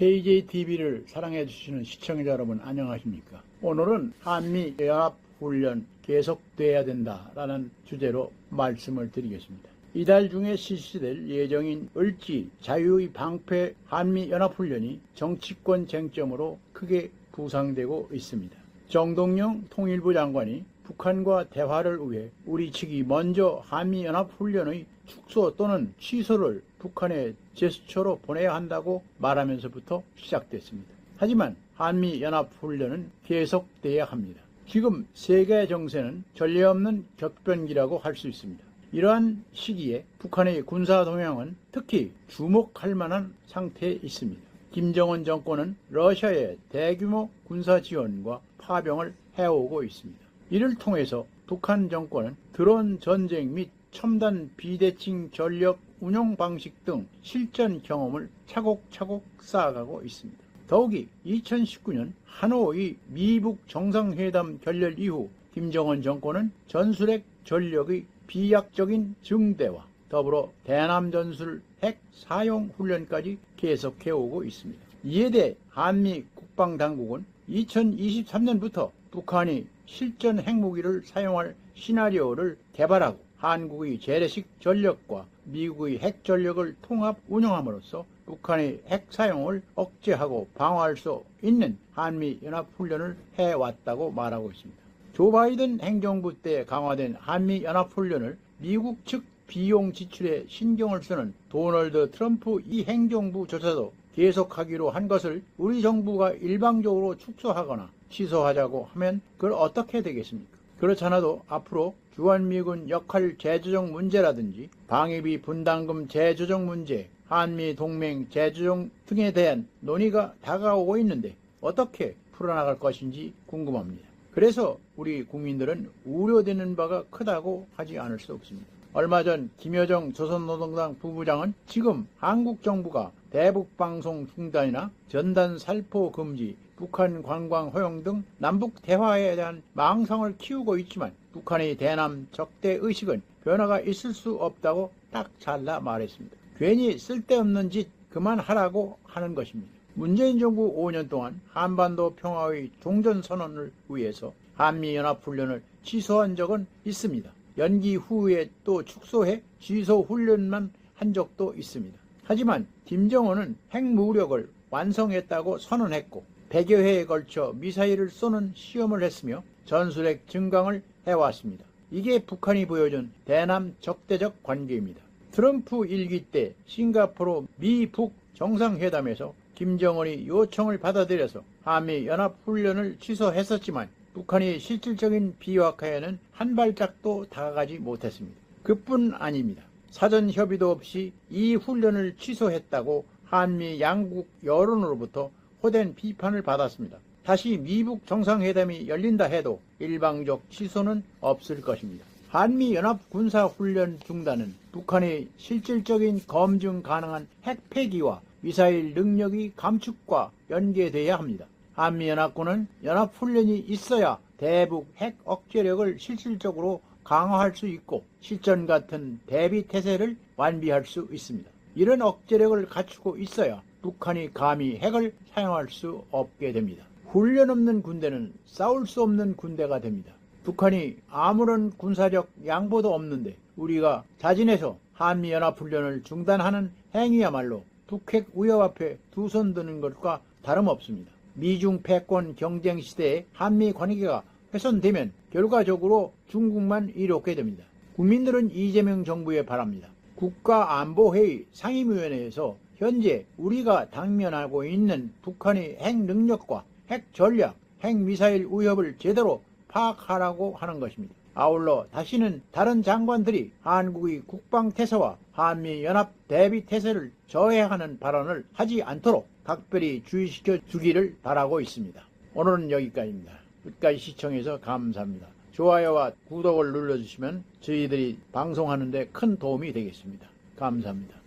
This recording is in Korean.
KJTV를 사랑해 주시는 시청자 여러분 안녕하십니까? 오늘은 한미 연합 훈련 계속돼야 된다라는 주제로 말씀을 드리겠습니다. 이달 중에 실시될 예정인 을지 자유의 방패 한미 연합 훈련이 정치권 쟁점으로 크게 부상되고 있습니다. 정동영 통일부 장관이 북한과 대화를 위해 우리 측이 먼저 한미연합훈련의 축소 또는 취소를 북한에 제스처로 보내야 한다고 말하면서부터 시작됐습니다. 하지만 한미연합훈련은 계속돼야 합니다. 지금 세계 정세는 전례 없는 격변기라고 할 수 있습니다. 이러한 시기에 북한의 군사 동향은 특히 주목할 만한 상태에 있습니다. 김정은 정권은 러시아의 대규모 군사 지원과 파병을 해오고 있습니다. 이를 통해서 북한 정권은 드론 전쟁 및 첨단 비대칭 전력 운용 방식 등 실전 경험을 차곡차곡 쌓아가고 있습니다. 더욱이 2019년 하노이 미북 정상회담 결렬 이후 김정은 정권은 전술핵 전력의 비약적인 증대와 더불어 대남 전술 핵 사용 훈련까지 계속해 오고 있습니다. 이에 대해 한미 국방당국은 2023년부터 북한이 실전 핵무기를 사용할 시나리오를 개발하고 한국의 재래식 전력과 미국의 핵 전력을 통합 운영함으로써 북한의 핵 사용을 억제하고 방어할 수 있는 한미 연합 훈련을 해왔다고 말하고 있습니다. 조 바이든 행정부 때 강화된 한미 연합 훈련을 미국 측 비용 지출에 신경을 쓰는 도널드 트럼프 이 행정부조차도 계속하기로 한 것을 우리 정부가 일방적으로 축소하거나 취소하자고 하면 그걸 어떻게 되겠습니까? 그렇잖아도 앞으로 주한미군 역할 재조정 문제라든지 방위비 분담금 재조정 문제, 한미 동맹 재조정 등에 대한 논의가 다가오고 있는데 어떻게 풀어나갈 것인지 궁금합니다. 그래서 우리 국민들은 우려되는 바가 크다고 하지 않을 수 없습니다. 얼마 전 김여정 조선노동당 부부장은 지금 한국 정부가 대북 방송 중단이나 전단 살포 금지, 북한 관광 허용 등 남북 대화에 대한 망상을 키우고 있지만 북한의 대남 적대 의식은 변화가 있을 수 없다고 딱 잘라 말했습니다. 괜히 쓸데없는 짓 그만하라고 하는 것입니다. 문재인 정부 5년 동안 한반도 평화의 종전 선언을 위해서 한미연합훈련을 취소한 적은 있습니다. 연기 후에 또 축소해 취소 훈련만 한 적도 있습니다. 하지만 김정은은 핵무력을 완성했다고 선언했고 100여 회에 걸쳐 미사일을 쏘는 시험을 했으며 전술핵 증강을 해왔습니다. 이게 북한이 보여준 대남 적대적 관계입니다. 트럼프 일기 때 싱가포르 미북 정상회담에서 김정은이 요청을 받아들여서 한미 연합 훈련을 취소했었지만 북한이 실질적인 비핵화에는 한 발짝도 다가가지 못했습니다. 그뿐 아닙니다. 사전 협의도 없이 이 훈련을 취소했다고 한미 양국 여론으로부터 호된 비판을 받았습니다. 다시 미북 정상회담이 열린다 해도 일방적 취소는 없을 것입니다. 한미 연합 군사 훈련 중단은 북한의 실질적인 검증 가능한 핵 폐기와 미사일 능력의 감축과 연계돼야 합니다. 한미연합군은 연합훈련이 있어야 대북 핵 억제력을 실질적으로 강화할 수 있고 실전 같은 대비 태세를 완비할 수 있습니다. 이런 억제력을 갖추고 있어야 북한이 감히 핵을 사용할 수 없게 됩니다. 훈련 없는 군대는 싸울 수 없는 군대가 됩니다. 북한이 아무런 군사적 양보도 없는데 우리가 자진해서 한미연합훈련을 중단하는 행위야말로 북핵 위협 앞에 두 손 드는 것과 다름없습니다. 미중 패권 경쟁 시대에 한미 관계가 훼손되면 결과적으로 중국만 이롭게 됩니다. 국민들은 이재명 정부에 바랍니다. 국가안보회의 상임위원회에서 현재 우리가 당면하고 있는 북한의 핵 능력과 핵 전략, 핵 미사일 위협을 제대로 파악하라고 하는 것입니다. 아울러 다시는 다른 장관들이 한국의 국방 태세와 한미 연합 대비 태세를 저해하는 발언을 하지 않도록 각별히 주의시켜 주기를 바라고 있습니다. 오늘은 여기까지입니다. 끝까지 시청해서 감사합니다. 좋아요와 구독을 눌러주시면 저희들이 방송하는 데 큰 도움이 되겠습니다. 감사합니다.